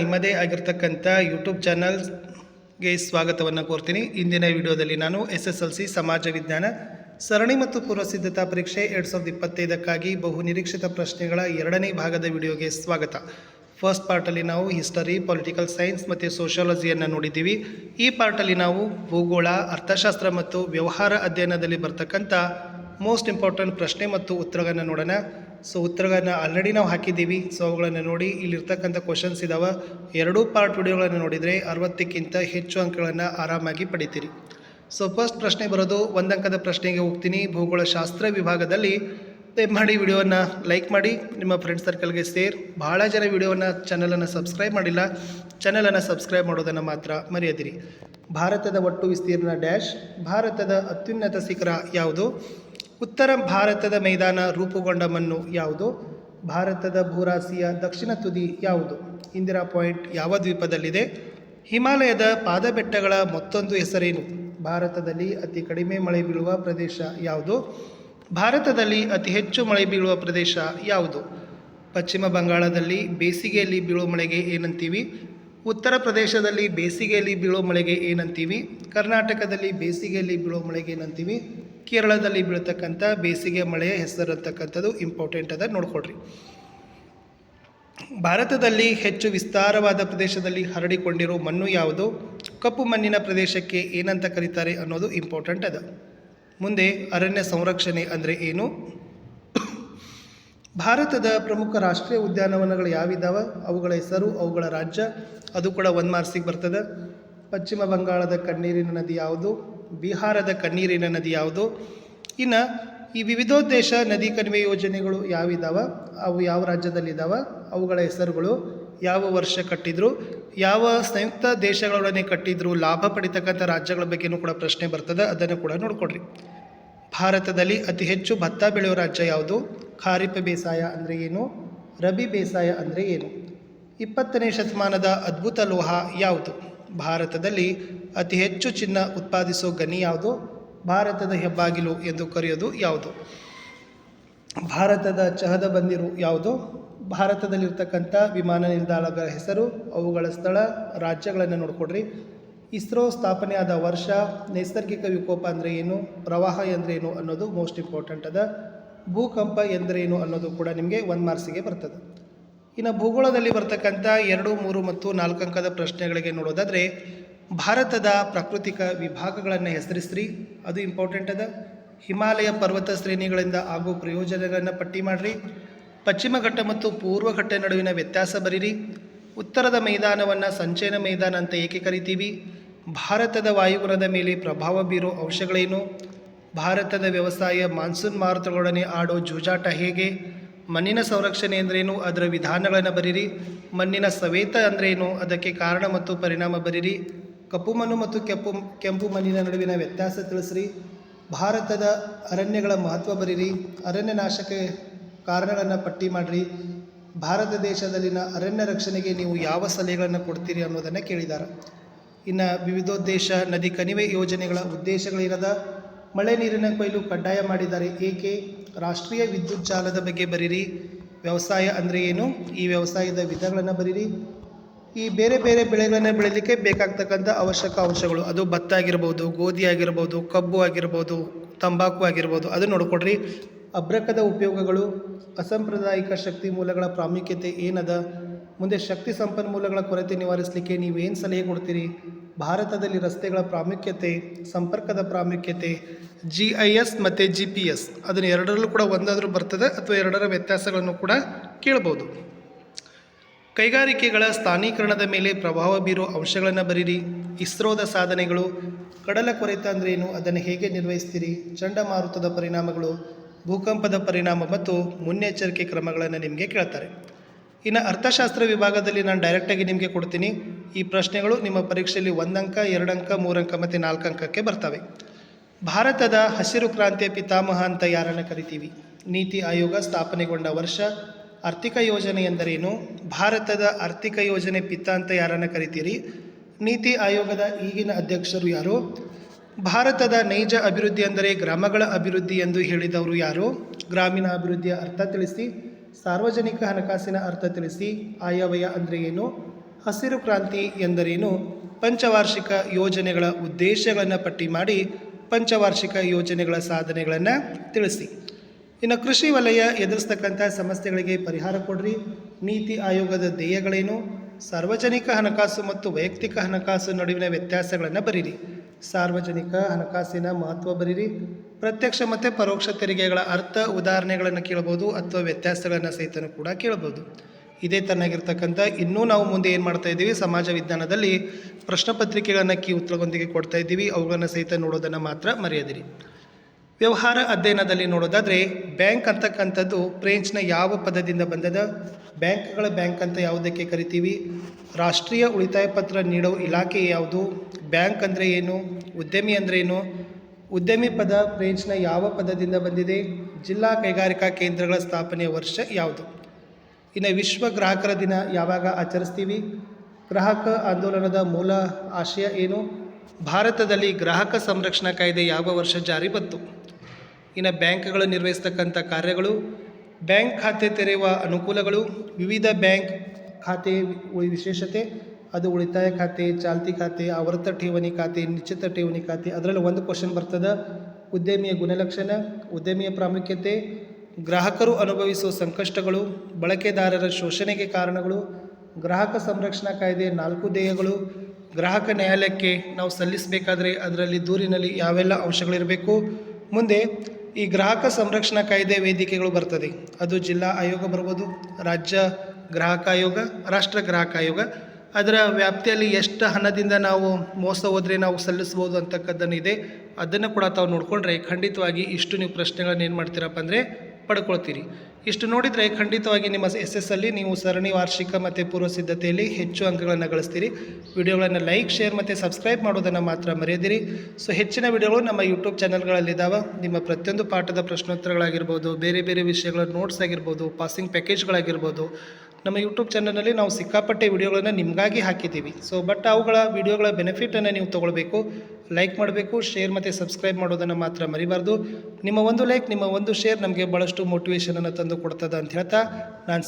ನಿಮ್ಮದೇ ಆಗಿರ್ತಕ್ಕಂಥ ಯೂಟ್ಯೂಬ್ ಚಾನಲ್ಗೆ ಸ್ವಾಗತವನ್ನು ಕೋರ್ತೀನಿ. ಇಂದಿನ ವಿಡಿಯೋದಲ್ಲಿ ನಾನು ಎಸ್ ಎಸ್ ಎಲ್ ಸಿ ಸಮಾಜ ವಿಜ್ಞಾನ, ಸರಣಿ ಮತ್ತು ಪೂರ್ವ ಸಿದ್ಧತಾ ಪರೀಕ್ಷೆ ಎರಡು ಸಾವಿರದ ಇಪ್ಪತ್ತೈದಕ್ಕಾಗಿ ಬಹು ನಿರೀಕ್ಷಿತ ಪ್ರಶ್ನೆಗಳ ಎರಡನೇ ಭಾಗದ ವಿಡಿಯೋಗೆ ಸ್ವಾಗತ. ಫಸ್ಟ್ ಪಾರ್ಟಲ್ಲಿ ನಾವು ಹಿಸ್ಟರಿ ಪೊಲಿಟಿಕಲ್ ಸೈನ್ಸ್ ಮತ್ತು ಸೋಷಿಯಾಲಜಿಯನ್ನು ನೋಡಿದ್ದೀವಿ. ಈ ಪಾರ್ಟಲ್ಲಿ ನಾವು ಭೂಗೋಳ, ಅರ್ಥಶಾಸ್ತ್ರ ಮತ್ತು ವ್ಯವಹಾರ ಅಧ್ಯಯನದಲ್ಲಿ ಬರ್ತಕ್ಕಂಥ ಮೋಸ್ಟ್ ಇಂಪಾರ್ಟೆಂಟ್ ಪ್ರಶ್ನೆ ಮತ್ತು ಉತ್ತರಗಳನ್ನು ನೋಡೋಣ. ಸೊ ಉತ್ತರಗಳನ್ನ ಆಲ್ರೆಡಿ ನಾವು ಹಾಕಿದ್ದೀವಿ. ಸೊ ಅವುಗಳನ್ನು ನೋಡಿ, ಇಲ್ಲಿರ್ತಕ್ಕಂಥ ಕ್ವಶನ್ಸ್ ಇದಾವೆ. ಎರಡೂ ಪಾರ್ಟ್ ವಿಡಿಯೋಗಳನ್ನು ನೋಡಿದರೆ ಅರವತ್ತಕ್ಕಿಂತ ಹೆಚ್ಚು ಅಂಕಗಳನ್ನು ಆರಾಮಾಗಿ ಪಡಿತೀರಿ. ಸೊ ಫಸ್ಟ್ ಪ್ರಶ್ನೆ ಬರೋದು, ಒಂದಂಕದ ಪ್ರಶ್ನೆಗೆ ಹೋಗ್ತೀನಿ. ಭೂಗೋಳಶಾಸ್ತ್ರ ವಿಭಾಗದಲ್ಲಿ ದಯಮಾಡಿ ವಿಡಿಯೋವನ್ನು ಲೈಕ್ ಮಾಡಿ. ನಿಮ್ಮ ಫ್ರೆಂಡ್ ಸರ್ಕಲ್ಗೆ ಸೇರ್. ಭಾಳ ಜನ ವಿಡಿಯೋವನ್ನು ಚಾನಲನ್ನು ಸಬ್ಸ್ಕ್ರೈಬ್ ಮಾಡಿಲ್ಲ. ಚಾನಲನ್ನು ಸಬ್ಸ್ಕ್ರೈಬ್ ಮಾಡೋದನ್ನು ಮಾತ್ರ ಮರೆಯದಿರಿ. ಭಾರತದ ಒಟ್ಟು ವಿಸ್ತೀರ್ಣ ಡ್ಯಾಶ್ ಭಾರತದ ಅತ್ಯುನ್ನತ ಶಿಖರ ಯಾವುದು? ಉತ್ತರ ಭಾರತದ ಮೈದಾನ ರೂಪುಗೊಂಡ ಮಣ್ಣು ಯಾವುದು? ಭಾರತದ ಭೂರಾಸಿಯ ದಕ್ಷಿಣ ತುದಿ ಯಾವುದು? ಇಂದಿರಾ ಪಾಯಿಂಟ್ ಯಾವ ದ್ವೀಪದಲ್ಲಿದೆ? ಹಿಮಾಲಯದ ಪಾದಬೆಟ್ಟಗಳ ಮತ್ತೊಂದು ಹೆಸರೇನು? ಭಾರತದಲ್ಲಿ ಅತಿ ಕಡಿಮೆ ಮಳೆ ಬೀಳುವ ಪ್ರದೇಶ ಯಾವುದು? ಭಾರತದಲ್ಲಿ ಅತಿ ಹೆಚ್ಚು ಮಳೆ ಬೀಳುವ ಪ್ರದೇಶ ಯಾವುದು? ಪಶ್ಚಿಮ ಬಂಗಾಳದಲ್ಲಿ ಬೇಸಿಗೆಯಲ್ಲಿ ಬೀಳುವ ಮಳೆಗೆ ಏನಂತೀವಿ? ಉತ್ತರ ಪ್ರದೇಶದಲ್ಲಿ ಬೇಸಿಗೆಯಲ್ಲಿ ಬೀಳೋ ಮಳೆಗೆ ಏನಂತೀವಿ? ಕರ್ನಾಟಕದಲ್ಲಿ ಬೇಸಿಗೆಯಲ್ಲಿ ಬೀಳೋ ಮಳೆಗೆ ಏನಂತೀವಿ? ಕೇರಳದಲ್ಲಿ ಬೀಳ್ತಕ್ಕಂಥ ಬೇಸಿಗೆ ಮಳೆಯ ಹೆಸರು ಅಂತಕ್ಕಂಥದ್ದು ಇಂಪಾರ್ಟೆಂಟ್ ಅದ, ನೋಡ್ಕೊಳ್ರಿ. ಭಾರತದಲ್ಲಿ ಹೆಚ್ಚು ವಿಸ್ತಾರವಾದ ಪ್ರದೇಶದಲ್ಲಿ ಹರಡಿಕೊಂಡಿರೋ ಮಣ್ಣು ಯಾವುದು? ಕಪ್ಪು ಮಣ್ಣಿನ ಪ್ರದೇಶಕ್ಕೆ ಏನಂತ ಕರೀತಾರೆ ಅನ್ನೋದು ಇಂಪಾರ್ಟೆಂಟ್ ಅದ. ಮುಂದೆ ಅರಣ್ಯ ಸಂರಕ್ಷಣೆ ಅಂದರೆ ಏನು? ಭಾರತದ ಪ್ರಮುಖ ರಾಷ್ಟ್ರೀಯ ಉದ್ಯಾನವನಗಳು ಯಾವಿದ್ದಾವೆ ಅವುಗಳ ಹೆಸರು, ಅವುಗಳ ರಾಜ್ಯ, ಅದು ಕೂಡ ಒಂದು ಮಾರ್ಸಿಗೆ ಬರ್ತದೆ. ಪಶ್ಚಿಮ ಬಂಗಾಳದ ಕಣ್ಣೀರಿನ ನದಿ ಯಾವುದು? ಬಿಹಾರದ ಕಣ್ಣೀರಿನ ನದಿ ಯಾವುದು? ಇನ್ನು ಈ ವಿವಿಧೋದ್ದೇಶ ನದಿ ಕಣಿವೆ ಯೋಜನೆಗಳು ಯಾವಿದಾವೆ? ಅವು ಯಾವ ರಾಜ್ಯದಲ್ಲಿದ್ದಾವೆ ಅವುಗಳ ಹೆಸರುಗಳು ಯಾವ ವರ್ಷ ಕಟ್ಟಿದ್ರು? ಯಾವ ಸಂಯುಕ್ತ ದೇಶಗಳೊಡನೆ ಕಟ್ಟಿದ್ರು ಲಾಭ ಪಡಿತಕ್ಕಂಥ ರಾಜ್ಯಗಳ ಬಗ್ಗೆನೂ ಕೂಡ ಪ್ರಶ್ನೆ ಬರ್ತದೆ, ಅದನ್ನು ಕೂಡ ನೋಡ್ಕೊಡ್ರಿ. ಭಾರತದಲ್ಲಿ ಅತಿ ಹೆಚ್ಚು ಭತ್ತ ಬೆಳೆಯುವ ರಾಜ್ಯ ಯಾವುದು? ಖಾರಿಫ್ ಬೇಸಾಯ ಅಂದರೆ ಏನು? ರಬಿ ಬೇಸಾಯ ಅಂದರೆ ಏನು? ಇಪ್ಪತ್ತನೇ ಶತಮಾನದ ಅದ್ಭುತ ಲೋಹ ಯಾವುದು? ಭಾರತದಲ್ಲಿ ಅತಿ ಹೆಚ್ಚು ಚಿನ್ನ ಉತ್ಪಾದಿಸೋ ಗನಿ ಯಾವುದು? ಭಾರತದ ಹೆಬ್ಬಾಗಿಲು ಎಂದು ಕರೆಯೋದು ಯಾವುದು? ಭಾರತದ ಚಹದ ಬಂದಿರು ಯಾವುದು? ಭಾರತದಲ್ಲಿರ್ತಕ್ಕಂಥ ವಿಮಾನ ನಿಲ್ದಾಣಗಳ ಹೆಸರು, ಅವುಗಳ ಸ್ಥಳ, ರಾಜ್ಯಗಳನ್ನು ನೋಡಿಕೊಡ್ರಿ. ಇಸ್ರೋ ಸ್ಥಾಪನೆಯಾದ ವರ್ಷ ನೈಸರ್ಗಿಕ ವಿಕೋಪ ಅಂದರೆ ಏನು? ಪ್ರವಾಹ ಎಂದರೇನು ಅನ್ನೋದು ಮೋಸ್ಟ್ ಇಂಪಾರ್ಟೆಂಟ್ ಅದ. ಭೂಕಂಪ ಎಂದರೇನು ಅನ್ನೋದು ಕೂಡ ನಿಮಗೆ ಒಂದು ಮಾರ್ಕ್ಸಿಗೆ ಬರ್ತದೆ. ಇನ್ನು ಭೂಗೋಳದಲ್ಲಿ ಬರ್ತಕ್ಕಂಥ ಎರಡು, ಮೂರು ಮತ್ತು ನಾಲ್ಕು ಅಂಕದ ಪ್ರಶ್ನೆಗಳಿಗೆ ನೋಡೋದಾದರೆ, ಭಾರತದ ಪ್ರಾಕೃತಿಕ ವಿಭಾಗಗಳನ್ನು ಹೆಸರಿಸ್ರಿ. ಅದು ಇಂಪಾರ್ಟೆಂಟ್ ಅದ. ಹಿಮಾಲಯ ಪರ್ವತ ಶ್ರೇಣಿಗಳಿಂದ ಆಗೋ ಪ್ರಯೋಜನಗಳನ್ನು ಪಟ್ಟಿ ಮಾಡಿರಿ. ಪಶ್ಚಿಮ ಘಟ್ಟ ಮತ್ತು ಪೂರ್ವ ಘಟ್ಟ ನಡುವಿನ ವ್ಯತ್ಯಾಸ ಬರೀರಿ. ಉತ್ತರದ ಮೈದಾನವನ್ನು ಸಂಚಯನ ಮೈದಾನ ಅಂತ ಏಕೆ ಕರಿತೀವಿ? ಭಾರತದ ವಾಯುಗುಣದ ಮೇಲೆ ಪ್ರಭಾವ ಬೀರೋ ಅಂಶಗಳೇನು? ಭಾರತದ ವ್ಯವಸಾಯ ಮಾನ್ಸೂನ್ ಮಾರುತಗಳೊಡನೆ ಆಡೋ ಜೂಜಾಟ ಹೇಗೆ? ಮಣ್ಣಿನ ಸಂರಕ್ಷಣೆ ಅಂದ್ರೇನು? ಅದರ ವಿಧಾನಗಳನ್ನು ಬರೀರಿ. ಮಣ್ಣಿನ ಸವೇತ ಅಂದ್ರೇನು? ಅದಕ್ಕೆ ಕಾರಣ ಮತ್ತು ಪರಿಣಾಮ ಬರೀರಿ. ಕಪ್ಪು ಮಣ್ಣು ಮತ್ತು ಕೆಂಪು ಕೆಂಪು ಮಣ್ಣಿನ ನಡುವಿನ ವ್ಯತ್ಯಾಸ ತಿಳಿಸ್ರಿ. ಭಾರತದ ಅರಣ್ಯಗಳ ಮಹತ್ವ ಬರೀರಿ. ಅರಣ್ಯ ನಾಶಕ್ಕೆ ಕಾರಣಗಳನ್ನು ಪಟ್ಟಿ ಮಾಡಿರಿ. ಭಾರತ ದೇಶದಲ್ಲಿನ ಅರಣ್ಯ ರಕ್ಷಣೆಗೆ ನೀವು ಯಾವ ಸಲಹೆಗಳನ್ನು ಕೊಡ್ತೀರಿ ಅನ್ನೋದನ್ನು ಕೇಳಿದ್ದಾರೆ ಇನ್ನು ವಿವಿಧೋದ್ದೇಶ, ನದಿ ಕಣಿವೆ ಯೋಜನೆಗಳ ಉದ್ದೇಶಗಳೇನದ? ಮಳೆ ನೀರಿನ ಕೊಯ್ಲು ಕಡ್ಡಾಯ ಮಾಡಿದ್ದಾರೆ. ಏಕೆ? ರಾಷ್ಟ್ರೀಯ ವಿದ್ಯುತ್ ಜಾಲದ ಬಗ್ಗೆ ಬರೀರಿ. ವ್ಯವಸಾಯ ಅಂದರೆ ಏನು? ಈ ವ್ಯವಸಾಯದ ವಿಧಗಳನ್ನು ಬರೀರಿ. ಈ ಬೇರೆ ಬೇರೆ ಬೆಳೆಗಳನ್ನು ಬೆಳೀಲಿಕ್ಕೆ ಬೇಕಾಗ್ತಕ್ಕಂಥ ಅವಶ್ಯಕ ಅಂಶಗಳು. ಅದು ಭತ್ತ ಆಗಿರ್ಬೋದು ಗೋಧಿ ಆಗಿರ್ಬೋದು, ಕಬ್ಬು ಆಗಿರ್ಬೋದು, ತಂಬಾಕು ಆಗಿರ್ಬೋದು ಅದು ನೋಡಿಕೊಡ್ರಿ. ಅಬ್ರಕದ ಉಪಯೋಗಗಳು, ಅಸಾಂಪ್ರದಾಯಿಕ ಶಕ್ತಿ ಮೂಲಗಳ ಪ್ರಾಮುಖ್ಯತೆ ಏನದ? ಮುಂದೆ ಶಕ್ತಿ ಸಂಪನ್ಮೂಲಗಳ ಕೊರತೆ ನಿವಾರಿಸಲಿಕ್ಕೆ ನೀವೇನು ಸಲಹೆ ಕೊಡ್ತೀರಿ? ಭಾರತದಲ್ಲಿ ರಸ್ತೆಗಳ ಪ್ರಾಮುಖ್ಯತೆ, ಸಂಪರ್ಕದ ಪ್ರಾಮುಖ್ಯತೆ ಜಿ ಐ ಎಸ್ ಮತ್ತು ಜಿ ಪಿ ಎಸ್ ಅದನ್ನು ಎರಡರಲ್ಲೂ ಕೂಡ ಒಂದಾದರೂ ಬರ್ತದೆ ಅಥವಾ ಎರಡರ ವ್ಯತ್ಯಾಸಗಳನ್ನು ಕೂಡ ಕೇಳ್ಬೋದು. ಕೈಗಾರಿಕೆಗಳ ಸ್ಥಾನೀಕರಣದ ಮೇಲೆ ಪ್ರಭಾವ ಬೀರೋ ಅಂಶಗಳನ್ನು ಬರೀರಿ. ಇಸ್ರೋದ ಸಾಧನೆಗಳು, ಕಡಲ ಕೊರೆತ ಅಂದ್ರೇನು ಅದನ್ನು ಹೇಗೆ ನಿರ್ವಹಿಸ್ತೀರಿ? ಚಂಡಮಾರುತದ ಪರಿಣಾಮಗಳು, ಭೂಕಂಪದ ಪರಿಣಾಮ ಮತ್ತು ಮುನ್ನೆಚ್ಚರಿಕೆ ಕ್ರಮಗಳನ್ನು ನಿಮಗೆ ಕೇಳ್ತಾರೆ. ಇನ್ನು ಅರ್ಥಶಾಸ್ತ್ರ ವಿಭಾಗದಲ್ಲಿ ನಾನು ಡೈರೆಕ್ಟಾಗಿ ನಿಮಗೆ ಕೊಡ್ತೀನಿ. ಈ ಪ್ರಶ್ನೆಗಳು ನಿಮ್ಮ ಪರೀಕ್ಷೆಯಲ್ಲಿ ಒಂದಂಕ, ಎರಡಂಕ, ಮೂರಂಕ ಮತ್ತು ನಾಲ್ಕು ಅಂಕಕ್ಕೆ ಬರ್ತವೆ. ಭಾರತದ ಹಸಿರು ಕ್ರಾಂತಿಯ ಪಿತಾಮಹ ಅಂತ ಯಾರನ್ನು ಕರಿತೀವಿ? ನೀತಿ ಆಯೋಗ ಸ್ಥಾಪನೆಗೊಂಡ ವರ್ಷ, ಆರ್ಥಿಕ ಯೋಜನೆ ಎಂದರೇನು? ಭಾರತದ ಆರ್ಥಿಕ ಯೋಜನೆ ಪಿತ್ತ ಅಂತ ಯಾರನ್ನು ಕರಿತೀರಿ? ನೀತಿ ಆಯೋಗದ ಈಗಿನ ಅಧ್ಯಕ್ಷರು ಯಾರು? ಭಾರತದ ನೈಜ ಅಭಿವೃದ್ಧಿ ಅಂದರೆ ಗ್ರಾಮಗಳ ಅಭಿವೃದ್ಧಿ ಎಂದು ಹೇಳಿದವರು ಯಾರು? ಗ್ರಾಮೀಣ ಅಭಿವೃದ್ಧಿಯ ಅರ್ಥ ತಿಳಿಸಿ, ಸಾರ್ವಜನಿಕ ಹಣಕಾಸಿನ ಅರ್ಥ ತಿಳಿಸಿ, ಆಯವ್ಯಯ ಅಂದರೆ ಏನು? ಹಸಿರು ಕ್ರಾಂತಿ ಎಂದರೇನು? ಪಂಚವಾರ್ಷಿಕ ಯೋಜನೆಗಳ ಉದ್ದೇಶಗಳನ್ನು ಪಟ್ಟಿ ಮಾಡಿ ಪಂಚವಾರ್ಷಿಕ ಯೋಜನೆಗಳ ಸಾಧನೆಗಳನ್ನು ತಿಳಿಸಿ. ಇನ್ನು ಕೃಷಿ ವಲಯ ಎದುರಿಸ್ತಕ್ಕಂಥ ಸಮಸ್ಯೆಗಳಿಗೆ ಪರಿಹಾರ ಕೊಡ್ರಿ. ನೀತಿ ಆಯೋಗದ ಧ್ಯೇಯಗಳೇನು? ಸಾರ್ವಜನಿಕ ಹಣಕಾಸು ಮತ್ತು ವೈಯಕ್ತಿಕ ಹಣಕಾಸು ನಡುವಿನ ವ್ಯತ್ಯಾಸಗಳನ್ನು ಬರೀರಿ. ಸಾರ್ವಜನಿಕ ಹಣಕಾಸಿನ ಮಹತ್ವ ಬರೀರಿ. ಪ್ರತ್ಯಕ್ಷ ಮತ್ತು ಪರೋಕ್ಷ ತೆರಿಗೆಗಳ ಅರ್ಥ ಉದಾಹರಣೆಗಳನ್ನು ಕೇಳ್ಬೋದು ಅಥವಾ ವ್ಯತ್ಯಾಸಗಳನ್ನು ಸಹಿತನೂ ಕೂಡ ಕೇಳ್ಬೋದು. ಇದೇ ತನ್ನಾಗಿರ್ತಕ್ಕಂಥ ಇನ್ನೂ ನಾವು ಮುಂದೆ ಏನು ಮಾಡ್ತಾ ಇದ್ದೀವಿ, ಸಮಾಜ ವಿಜ್ಞಾನದಲ್ಲಿ ಪ್ರಶ್ನೆ ಪತ್ರಿಕೆಗಳನ್ನು ಕಿ ಉತ್ತರಗೊಂದಿಗೆ ಕೊಡ್ತಾ ಇದ್ದೀವಿ, ಅವುಗಳನ್ನು ಸಹಿತ ನೋಡೋದನ್ನು ಮಾತ್ರ ಮರೆಯದಿರಿ. ವ್ಯವಹಾರ ಅಧ್ಯಯನದಲ್ಲಿ ನೋಡೋದಾದರೆ, ಬ್ಯಾಂಕ್ ಅಂತಕ್ಕಂಥದ್ದು ಫ್ರೆಂಚ್ನ ಯಾವ ಪದದಿಂದ ಬಂದದ? ಬ್ಯಾಂಕ್ಗಳ ಬ್ಯಾಂಕ್ ಅಂತ ಯಾವುದಕ್ಕೆ ಕರಿತೀವಿ? ರಾಷ್ಟ್ರೀಯ ಉಳಿತಾಯ ಪತ್ರ ನೀಡೋ ಇಲಾಖೆ ಯಾವುದು? ಬ್ಯಾಂಕ್ ಅಂದರೆ ಏನು? ಉದ್ಯಮಿ ಅಂದರೆ ಏನು? ಉದ್ಯಮಿ ಪದ ಫ್ರೆಂಚ್ನ ಯಾವ ಪದದಿಂದ ಬಂದಿದೆ? ಜಿಲ್ಲಾ ಕೈಗಾರಿಕಾ ಕೇಂದ್ರಗಳ ಸ್ಥಾಪನೆಯ ವರ್ಷ ಯಾವುದು? ಇನ್ನು ವಿಶ್ವ ಗ್ರಾಹಕರ ದಿನ ಯಾವಾಗ ಆಚರಿಸ್ತೀವಿ? ಗ್ರಾಹಕ ಆಂದೋಲನದ ಮೂಲ ಆಶಯ ಏನು? ಭಾರತದಲ್ಲಿ ಗ್ರಾಹಕ ಸಂರಕ್ಷಣಾ ಕಾಯ್ದೆ ಯಾವ ವರ್ಷ ಜಾರಿ ಬಂತು? ಇನ್ನು ಬ್ಯಾಂಕ್ಗಳು ನಿರ್ವಹಿಸ್ತಕ್ಕಂಥ ಕಾರ್ಯಗಳು, ಬ್ಯಾಂಕ್ ಖಾತೆ ತೆರೆಯುವ ಅನುಕೂಲಗಳು, ವಿವಿಧ ಬ್ಯಾಂಕ್ ಖಾತೆ ವಿಶೇಷತೆ, ಅದು ಉಳಿತಾಯ ಖಾತೆ, ಚಾಲ್ತಿ ಖಾತೆ, ಆವೃತ್ತ ಠೇವಣಿ ಖಾತೆ, ನಿಶ್ಚಿತ ಠೇವಣಿ ಖಾತೆ, ಅದರಲ್ಲಿ ಒಂದು ಕ್ವಶನ್ ಬರ್ತದೆ. ಉದ್ಯಮಿಯ ಗುಣಲಕ್ಷಣ, ಉದ್ಯಮಿಯ ಪ್ರಾಮುಖ್ಯತೆ ಗ್ರಾಹಕರು ಅನುಭವಿಸುವ ಸಂಕಷ್ಟಗಳು, ಬಳಕೆದಾರರ ಶೋಷಣೆಗೆ ಕಾರಣಗಳು, ಗ್ರಾಹಕ ಸಂರಕ್ಷಣಾ ಕಾಯ್ದೆ ನಾಲ್ಕು ಧ್ಯೇಯಗಳು ಗ್ರಾಹಕ ನ್ಯಾಯಾಲಯಕ್ಕೆ ನಾವು ಸಲ್ಲಿಸಬೇಕಾದ್ರೆ ಅದರಲ್ಲಿ ದೂರಿನಲ್ಲಿ ಯಾವೆಲ್ಲ ಅಂಶಗಳಿರಬೇಕು? ಮುಂದೆ ಈ ಗ್ರಾಹಕ ಸಂರಕ್ಷಣಾ ಕಾಯ್ದೆ ವೇದಿಕೆಗಳು ಬರ್ತದೆ. ಅದು ಜಿಲ್ಲಾ ಆಯೋಗ ಬರ್ಬೋದು, ರಾಜ್ಯ ಗ್ರಾಹಕ ಆಯೋಗ, ರಾಷ್ಟ್ರ ಗ್ರಾಹಕ ಆಯೋಗ. ಅದರ ವ್ಯಾಪ್ತಿಯಲ್ಲಿ ಎಷ್ಟು ಹಣದಿಂದ ನಾವು ಮೋಸ ಹೋದರೆ ನಾವು ಸಲ್ಲಿಸ್ಬೋದು ಅಂತಕ್ಕದ್ದನ್ನು ಇದೆ. ಅದನ್ನು ಕೂಡ ತಾವು ನೋಡಿಕೊಂಡ್ರೆ ಖಂಡಿತವಾಗಿ ಇಷ್ಟು ನೀವು ಪ್ರಶ್ನೆಗಳನ್ನು ಏನು ಮಾಡ್ತೀರಪ್ಪ ಅಂದರೆ ಪಡ್ಕೊಳ್ತೀರಿ. ಇಷ್ಟು ನೋಡಿದರೆ ಖಂಡಿತವಾಗಿ ನಿಮ್ಮ ಎಸ್ ಎಸ್ ಅಲ್ಲಿ ನೀವು ಸರಣಿ, ವಾರ್ಷಿಕ ಮತ್ತು ಪೂರ್ವ ಸಿದ್ಧತೆಯಲ್ಲಿ ಹೆಚ್ಚು ಅಂಕಗಳನ್ನು ಗಳಿಸ್ತೀರಿ. ವಿಡಿಯೋಗಳನ್ನು ಲೈಕ್, ಶೇರ್ ಮತ್ತು ಸಬ್ಸ್ಕ್ರೈಬ್ ಮಾಡೋದನ್ನು ಮಾತ್ರ ಮರೆಯದಿರಿ. ಸೊ, ಹೆಚ್ಚಿನ ವಿಡಿಯೋಗಳು ನಮ್ಮ ಯೂಟ್ಯೂಬ್ ಚಾನಲ್ಗಳಲ್ಲಿದ್ದಾವೆ ನಿಮ್ಮ ಪ್ರತಿಯೊಂದು ಪಾಠದ ಪ್ರಶ್ನೋತ್ತರಗಳಾಗಿರ್ಬೋದು, ಬೇರೆ ಬೇರೆ ವಿಷಯಗಳ ನೋಟ್ಸ್ ಆಗಿರ್ಬೋದು ಪಾಸಿಂಗ್ ಪ್ಯಾಕೇಜ್ಗಳಾಗಿರ್ಬೋದು ನಮ್ಮ ಯೂಟ್ಯೂಬ್ ಚಾನಲಲ್ಲಿ ನಾವು ಸಿಕ್ಕಾಪಟ್ಟೆ ವಿಡಿಯೋಗಳನ್ನು ನಿಮಗಾಗಿ ಹಾಕಿದ್ದೀವಿ. ಸೊ ಬಟ್ ಅವುಗಳ, ವಿಡಿಯೋಗಳ ಬೆನಿಫಿಟನ್ನು ನೀವು ತೊಗೊಳ್ಬೇಕು. ಲೈಕ್ ಮಾಡಬೇಕು ಶೇರ್ ಮತ್ತು ಸಬ್ಸ್ಕ್ರೈಬ್ ಮಾಡೋದನ್ನು ಮಾತ್ರ ಮರಿಬಾರ್ದು. ನಿಮ್ಮ ಒಂದು ಲೈಕ್ ನಿಮ್ಮ ಒಂದು ಶೇರ್ ನಮಗೆ ಭಾಳಷ್ಟು ಮೋಟಿವೇಶನನ್ನು ತಂದು ಕೊಡ್ತದೆ ಅಂತ ಹೇಳ್ತಾ ನಾನು